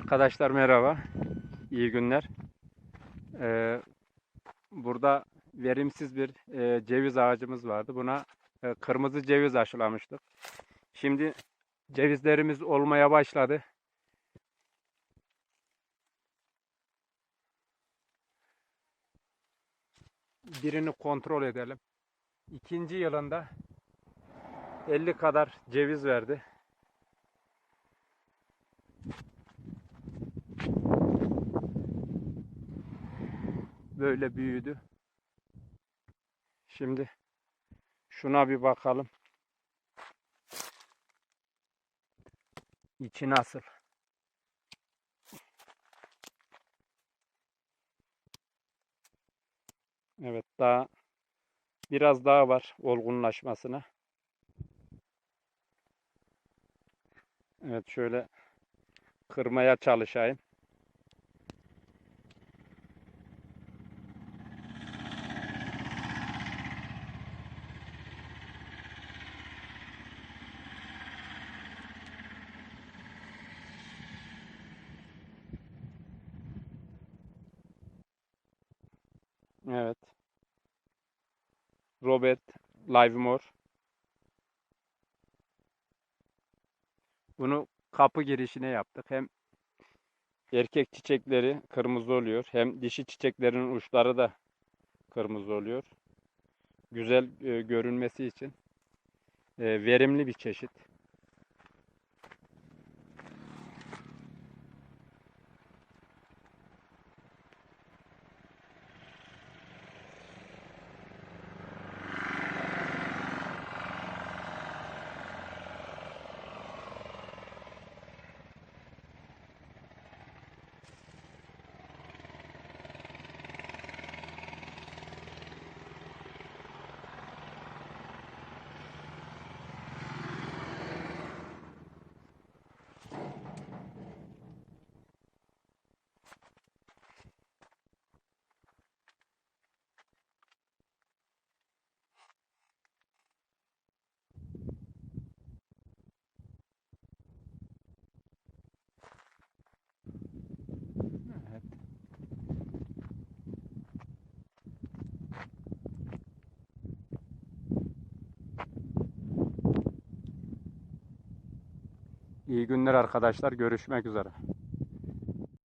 Arkadaşlar merhaba. İyi günler. Ee, burada verimsiz bir e, ceviz ağacımız vardı. Buna e, kırmızı ceviz aşılamıştık. Şimdi cevizlerimiz olmaya başladı. Birini kontrol edelim. İkinci yılında 50 kadar ceviz verdi. Böyle büyüdü. Şimdi şuna bir bakalım. İçi nasıl? Evet daha biraz daha var olgunlaşmasına. Evet şöyle kırmaya çalışayım. Evet. Robert Livermore. Bunu kapı girişine yaptık. Hem erkek çiçekleri kırmızı oluyor. Hem dişi çiçeklerin uçları da kırmızı oluyor. Güzel e, görünmesi için e, verimli bir çeşit. Evet. İyi günler arkadaşlar. Görüşmek üzere.